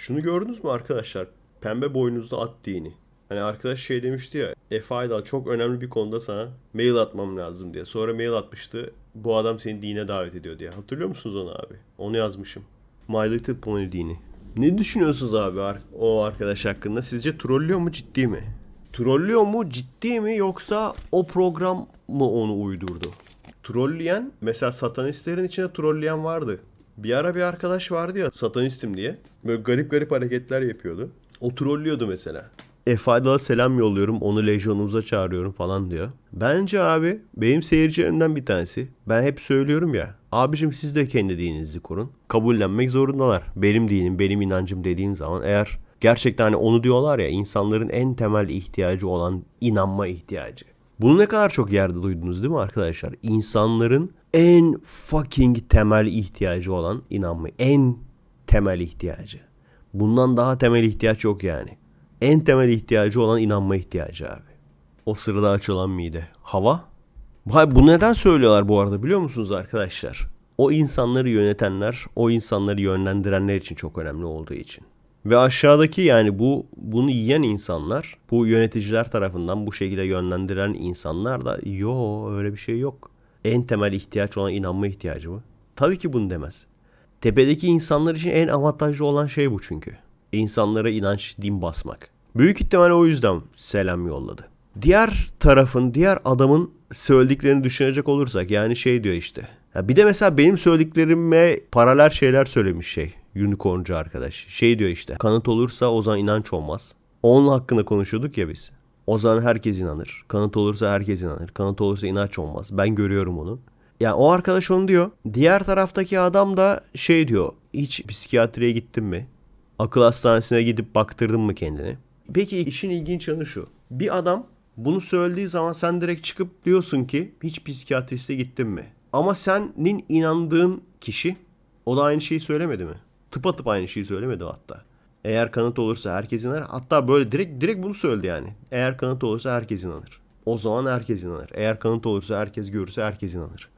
Şunu gördünüz mü arkadaşlar? Pembe boynuzlu at dini. Hani arkadaş şey demişti ya. Efe Aydal çok önemli bir konuda sana mail atmam lazım diye. Sonra mail atmıştı. Bu adam seni dine davet ediyor diye. Hatırlıyor musunuz onu abi? Onu yazmışım. My Little Pony dini. Ne düşünüyorsunuz abi o arkadaş hakkında? Sizce trollüyor mu ciddi mi? Trollüyor mu ciddi mi yoksa o program mı onu uydurdu? Trolleyen mesela satanistlerin içinde trolleyen vardı. Bir ara bir arkadaş vardı ya satanistim diye. Böyle garip garip hareketler yapıyordu. O trollüyordu mesela. Efada'la selam yolluyorum onu lejyonumuza çağırıyorum falan diyor. Bence abi benim seyircilerimden bir tanesi. Ben hep söylüyorum ya. Abicim siz de kendi dininizi kurun. Kabullenmek zorundalar. Benim dinim, benim inancım dediğim zaman eğer gerçekten hani onu diyorlar ya insanların en temel ihtiyacı olan inanma ihtiyacı. Bunu ne kadar çok yerde duydunuz değil mi arkadaşlar? İnsanların en fucking temel ihtiyacı olan inanma. En temel ihtiyacı. Bundan daha temel ihtiyaç yok yani. En temel ihtiyacı olan inanma ihtiyacı abi. O sırada aç olan mide. Hava? Bu neden söylüyorlar bu arada biliyor musunuz arkadaşlar? O insanları yönetenler, o insanları yönlendirenler için çok önemli olduğu için. Ve aşağıdaki yani bu bunu yiyen insanlar, bu yöneticiler tarafından bu şekilde yönlendiren insanlar da yo öyle bir şey yok. En temel ihtiyaç olan inanma ihtiyacı mı? Tabii ki bunu demez. Tepedeki insanlar için en avantajlı olan şey bu çünkü. İnsanlara inanç, din basmak. Büyük ihtimalle o yüzden selam yolladı. Diğer tarafın, diğer adamın söylediklerini düşünecek olursak yani şey diyor işte. Ya bir de mesela benim söylediklerime paralel şeyler söylemiş şey. Unicorncu arkadaş. Şey diyor işte. Kanıt olursa o zaman inanç olmaz. Onun hakkında konuşuyorduk ya biz. O zaman herkes inanır. Kanıt olursa herkes inanır. Kanıt olursa inanç olmaz. Ben görüyorum onu. Yani o arkadaş onu diyor. Diğer taraftaki adam da şey diyor. Hiç psikiyatriye gittin mi? Akıl hastanesine gidip baktırdın mı kendini? Peki işin ilginç yanı şu. Bir adam bunu söylediği zaman sen direkt çıkıp diyorsun ki hiç psikiyatriste gittin mi? Ama senin inandığın kişi o da aynı şeyi söylemedi mi? Tıpatıp aynı şeyi söylemedi hatta. Eğer kanıt olursa herkes inanır. Hatta böyle direkt direkt bunu söyledi yani. Eğer kanıt olursa herkes inanır. O zaman herkes inanır. Eğer kanıt olursa herkes görürse herkes inanır.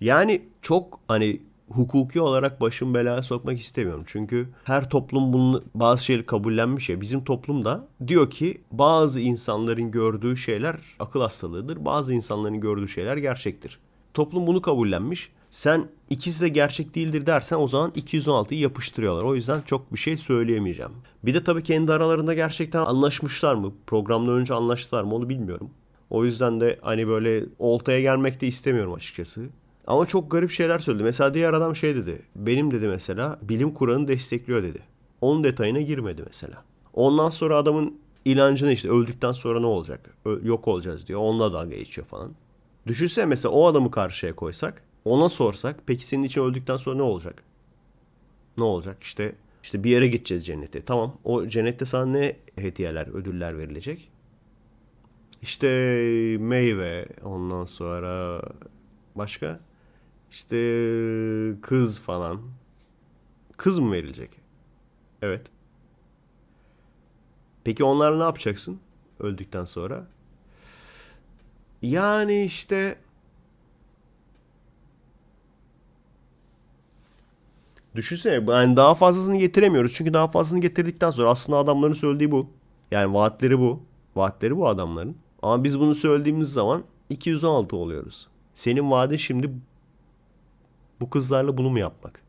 Yani çok hani hukuki olarak başım belaya sokmak istemiyorum. Çünkü her toplum bunu bazı şeyleri kabullenmiş ya. Bizim toplumda diyor ki bazı insanların gördüğü şeyler akıl hastalığıdır. Bazı insanların gördüğü şeyler gerçektir. Toplum bunu kabullenmiş. Sen ikisi de gerçek değildir dersen o zaman 216'yı yapıştırıyorlar. O yüzden çok bir şey söyleyemeyeceğim. Bir de tabii kendi aralarında gerçekten anlaşmışlar mı? Programdan önce anlaştılar mı onu bilmiyorum. O yüzden de hani böyle oltaya gelmek de istemiyorum açıkçası. Ama çok garip şeyler söyledi. Mesela diğer adam şey dedi. Benim dedi mesela bilim Kur'an'ı destekliyor dedi. Onun detayına girmedi mesela. Ondan sonra adamın inancını işte öldükten sonra ne olacak? Ö- yok olacağız diyor. Onunla dalga geçiyor falan. Düşünsene mesela o adamı karşıya koysak. Ona sorsak peki senin için öldükten sonra ne olacak? Ne olacak? İşte işte bir yere gideceğiz cennete. Tamam. O cennette sana ne hediyeler, ödüller verilecek? İşte meyve, ondan sonra başka? İşte kız falan. Kız mı verilecek? Evet. Peki onlarla ne yapacaksın öldükten sonra? Yani işte Düşünsene yani daha fazlasını getiremiyoruz. Çünkü daha fazlasını getirdikten sonra aslında adamların söylediği bu. Yani vaatleri bu. Vaatleri bu adamların. Ama biz bunu söylediğimiz zaman 216 oluyoruz. Senin vaadin şimdi bu kızlarla bunu mu yapmak?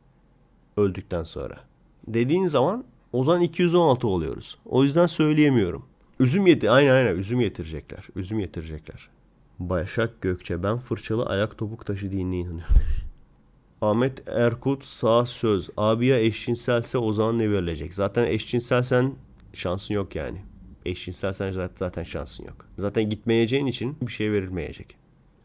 Öldükten sonra. Dediğin zaman o zaman 216 oluyoruz. O yüzden söyleyemiyorum. Üzüm yeti aynen aynen üzüm getirecekler. Üzüm getirecekler. Başak Gökçe ben fırçalı ayak topuk taşı dinine inanıyorum. Ahmet Erkut sağ söz. Abi ya eşcinselse o zaman ne verilecek? Zaten eşcinselsen şansın yok yani. Eşcinselsen zaten, şansın yok. Zaten gitmeyeceğin için bir şey verilmeyecek.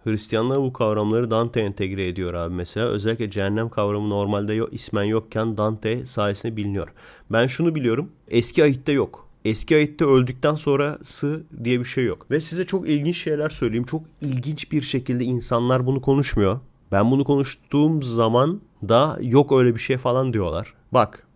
Hristiyanlar bu kavramları Dante entegre ediyor abi mesela. Özellikle cehennem kavramı normalde yok, ismen yokken Dante sayesinde biliniyor. Ben şunu biliyorum. Eski ahitte yok. Eski ahitte öldükten sonrası diye bir şey yok. Ve size çok ilginç şeyler söyleyeyim. Çok ilginç bir şekilde insanlar bunu konuşmuyor. Ben bunu konuştuğum zaman da yok öyle bir şey falan diyorlar. Bak.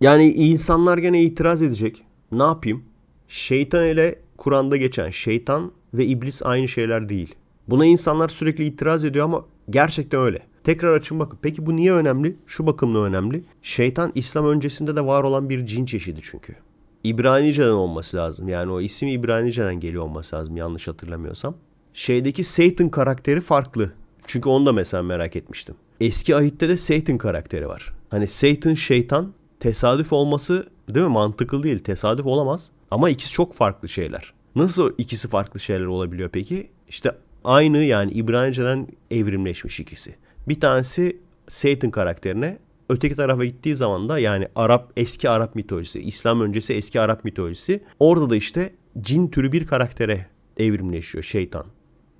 Yani insanlar gene itiraz edecek. Ne yapayım? Şeytan ile Kur'an'da geçen şeytan ve iblis aynı şeyler değil. Buna insanlar sürekli itiraz ediyor ama gerçekten öyle. Tekrar açın bakın. Peki bu niye önemli? Şu bakımla önemli. Şeytan İslam öncesinde de var olan bir cin çeşidi çünkü. İbranice'den olması lazım. Yani o isim İbranice'den geliyor olması lazım yanlış hatırlamıyorsam. Şeydeki Satan karakteri farklı. Çünkü onu da mesela merak etmiştim. Eski ahitte de Satan karakteri var. Hani Satan şeytan tesadüf olması değil mi mantıklı değil tesadüf olamaz. Ama ikisi çok farklı şeyler. Nasıl ikisi farklı şeyler olabiliyor peki? İşte aynı yani İbranice'den evrimleşmiş ikisi. Bir tanesi Satan karakterine öteki tarafa gittiği zaman da yani Arap eski Arap mitolojisi, İslam öncesi eski Arap mitolojisi orada da işte cin türü bir karaktere evrimleşiyor şeytan.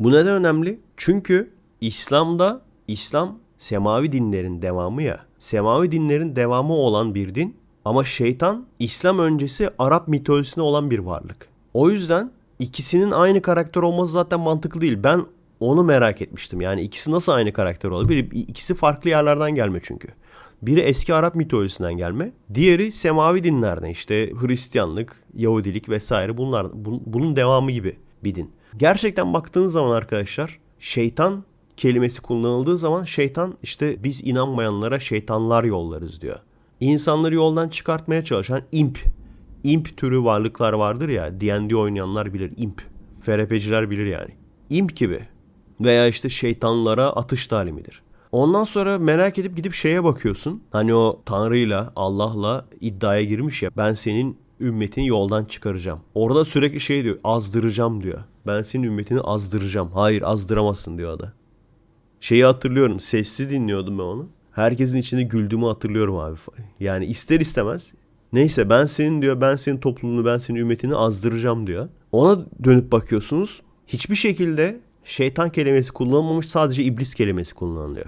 Bu neden önemli? Çünkü İslam'da İslam semavi dinlerin devamı ya. Semavi dinlerin devamı olan bir din ama şeytan İslam öncesi Arap mitolojisine olan bir varlık. O yüzden ikisinin aynı karakter olması zaten mantıklı değil. Ben onu merak etmiştim. Yani ikisi nasıl aynı karakter olabilir? İkisi farklı yerlerden gelme çünkü. Biri eski Arap mitolojisinden gelme. Diğeri semavi dinlerden işte Hristiyanlık, Yahudilik vesaire bunlar bunun devamı gibi bir din. Gerçekten baktığınız zaman arkadaşlar şeytan kelimesi kullanıldığı zaman şeytan işte biz inanmayanlara şeytanlar yollarız diyor. İnsanları yoldan çıkartmaya çalışan imp. İmp türü varlıklar vardır ya. D&D oynayanlar bilir imp. FRP'ciler bilir yani. İmp gibi. Veya işte şeytanlara atış talimidir. Ondan sonra merak edip gidip şeye bakıyorsun. Hani o Tanrı'yla, Allah'la iddiaya girmiş ya. Ben senin ümmetini yoldan çıkaracağım. Orada sürekli şey diyor. Azdıracağım diyor. Ben senin ümmetini azdıracağım. Hayır azdıramazsın diyor da. Şeyi hatırlıyorum. Sessiz dinliyordum ben onu. Herkesin içinde güldüğümü hatırlıyorum abi. Yani ister istemez. Neyse ben senin diyor ben senin toplumunu ben senin ümmetini azdıracağım diyor. Ona dönüp bakıyorsunuz. Hiçbir şekilde şeytan kelimesi kullanılmamış sadece iblis kelimesi kullanılıyor.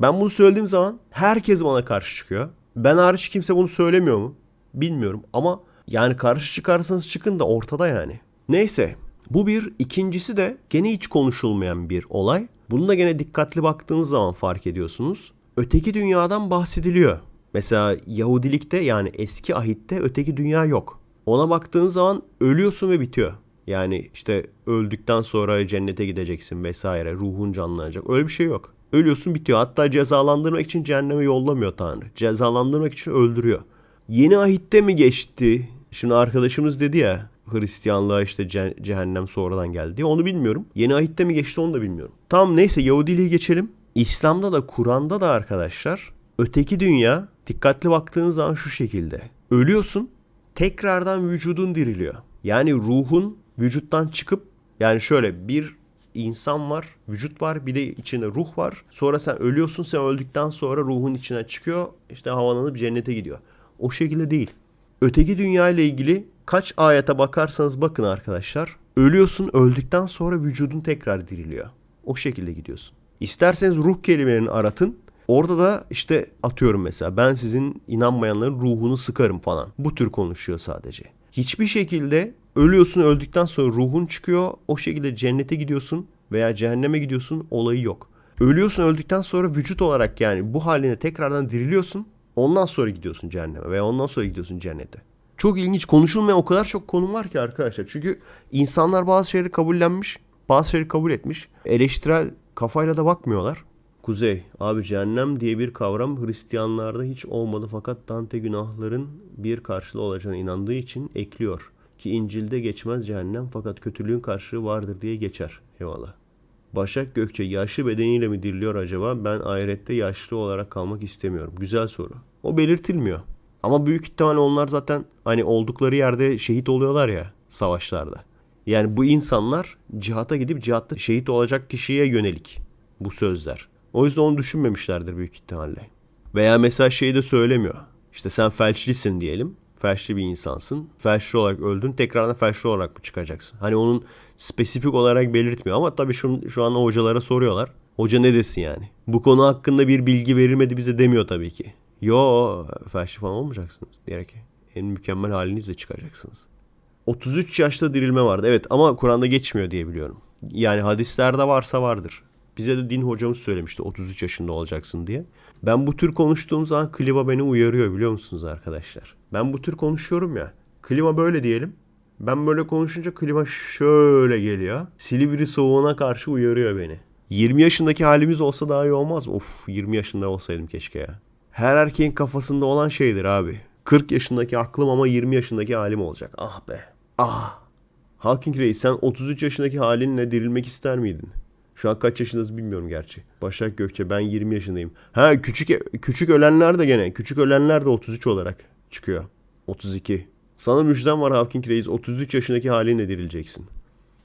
Ben bunu söylediğim zaman herkes bana karşı çıkıyor. Ben hariç kimse bunu söylemiyor mu? Bilmiyorum ama yani karşı çıkarsanız çıkın da ortada yani. Neyse bu bir. ikincisi de gene hiç konuşulmayan bir olay. Bunu da gene dikkatli baktığınız zaman fark ediyorsunuz. Öteki dünyadan bahsediliyor. Mesela Yahudilikte yani eski ahitte öteki dünya yok. Ona baktığın zaman ölüyorsun ve bitiyor. Yani işte öldükten sonra cennete gideceksin vesaire. Ruhun canlanacak. Öyle bir şey yok. Ölüyorsun bitiyor. Hatta cezalandırmak için cehenneme yollamıyor Tanrı. Cezalandırmak için öldürüyor. Yeni ahitte mi geçti? Şimdi arkadaşımız dedi ya Hristiyanlığa işte cehennem sonradan geldi. Onu bilmiyorum. Yeni ahitte mi geçti onu da bilmiyorum. Tamam neyse Yahudiliği geçelim. İslam'da da Kur'an'da da arkadaşlar öteki dünya dikkatli baktığınız zaman şu şekilde. Ölüyorsun tekrardan vücudun diriliyor. Yani ruhun vücuttan çıkıp yani şöyle bir insan var, vücut var, bir de içinde ruh var. Sonra sen ölüyorsun, sen öldükten sonra ruhun içine çıkıyor, işte havalanıp cennete gidiyor. O şekilde değil. Öteki dünya ile ilgili kaç ayete bakarsanız bakın arkadaşlar. Ölüyorsun, öldükten sonra vücudun tekrar diriliyor. O şekilde gidiyorsun. İsterseniz ruh kelimelerini aratın. Orada da işte atıyorum mesela ben sizin inanmayanların ruhunu sıkarım falan. Bu tür konuşuyor sadece. Hiçbir şekilde ölüyorsun öldükten sonra ruhun çıkıyor. O şekilde cennete gidiyorsun veya cehenneme gidiyorsun olayı yok. Ölüyorsun öldükten sonra vücut olarak yani bu haline tekrardan diriliyorsun. Ondan sonra gidiyorsun cehenneme veya ondan sonra gidiyorsun cennete. Çok ilginç konuşulmayan o kadar çok konu var ki arkadaşlar. Çünkü insanlar bazı şeyleri kabullenmiş, bazı şeyleri kabul etmiş. Eleştirel kafayla da bakmıyorlar. Kuzey, abi cehennem diye bir kavram Hristiyanlarda hiç olmadı fakat Dante günahların bir karşılığı olacağına inandığı için ekliyor. Ki İncil'de geçmez cehennem fakat kötülüğün karşılığı vardır diye geçer. Eyvallah. Başak Gökçe yaşlı bedeniyle mi diriliyor acaba? Ben ahirette yaşlı olarak kalmak istemiyorum. Güzel soru. O belirtilmiyor. Ama büyük ihtimal onlar zaten hani oldukları yerde şehit oluyorlar ya savaşlarda. Yani bu insanlar cihata gidip cihatta şehit olacak kişiye yönelik bu sözler. O yüzden onu düşünmemişlerdir büyük ihtimalle. Veya mesela şeyi de söylemiyor. İşte sen felçlisin diyelim. Felçli bir insansın. Felçli olarak öldün. Tekrardan felçli olarak mı çıkacaksın? Hani onun spesifik olarak belirtmiyor. Ama tabii şu, şu an hocalara soruyorlar. Hoca ne desin yani? Bu konu hakkında bir bilgi verilmedi bize demiyor tabii ki. Yo felçli falan olmayacaksınız diyerek. En mükemmel halinizle çıkacaksınız. 33 yaşta dirilme vardı. Evet ama Kur'an'da geçmiyor diye biliyorum. Yani hadislerde varsa vardır. Bize de din hocamız söylemişti 33 yaşında olacaksın diye. Ben bu tür konuştuğum zaman klima beni uyarıyor biliyor musunuz arkadaşlar? Ben bu tür konuşuyorum ya. Klima böyle diyelim. Ben böyle konuşunca klima şöyle geliyor. Silivri soğuğuna karşı uyarıyor beni. 20 yaşındaki halimiz olsa daha iyi olmaz? Of 20 yaşında olsaydım keşke ya. Her erkeğin kafasında olan şeydir abi. 40 yaşındaki aklım ama 20 yaşındaki halim olacak. Ah be. Ah. Hawking Reis sen 33 yaşındaki halinle dirilmek ister miydin? Şu an kaç yaşındasın bilmiyorum gerçi. Başak Gökçe ben 20 yaşındayım. Ha küçük küçük ölenler de gene. Küçük ölenler de 33 olarak çıkıyor. 32. Sana müjdem var Hawking Reis. 33 yaşındaki halinle dirileceksin.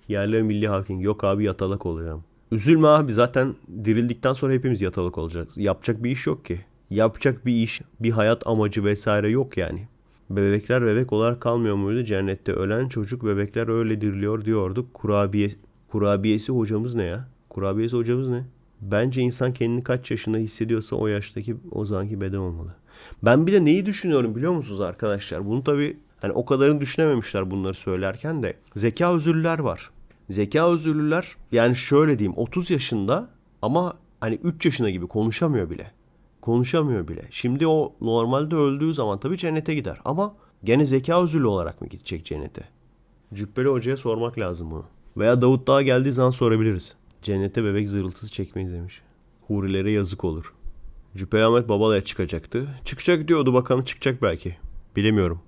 Yerler milli Hawking. Yok abi yatalak olacağım. Üzülme abi zaten dirildikten sonra hepimiz yatalak olacağız. Yapacak bir iş yok ki. Yapacak bir iş, bir hayat amacı vesaire yok yani. Bebekler bebek olarak kalmıyor muydu? Cennette ölen çocuk bebekler öyle diriliyor diyorduk. Kurabiye, kurabiyesi hocamız ne ya? Kurabiyesi hocamız ne? Bence insan kendini kaç yaşında hissediyorsa o yaştaki o zamanki beden olmalı. Ben bir de neyi düşünüyorum biliyor musunuz arkadaşlar? Bunu tabii hani o kadarını düşünememişler bunları söylerken de. Zeka özürlüler var. Zeka özürlüler yani şöyle diyeyim 30 yaşında ama hani 3 yaşında gibi konuşamıyor bile. Konuşamıyor bile. Şimdi o normalde öldüğü zaman tabii cennete gider. Ama gene zeka özürlü olarak mı gidecek cennete? Cübbeli hocaya sormak lazım bunu. Veya Davut Dağa geldiği zaman sorabiliriz. Cennete bebek zırıltısı çekmeyiz demiş. Hurilere yazık olur. Cübbeli Ahmet Babala'ya çıkacaktı. Çıkacak diyordu bakalım çıkacak belki. Bilemiyorum.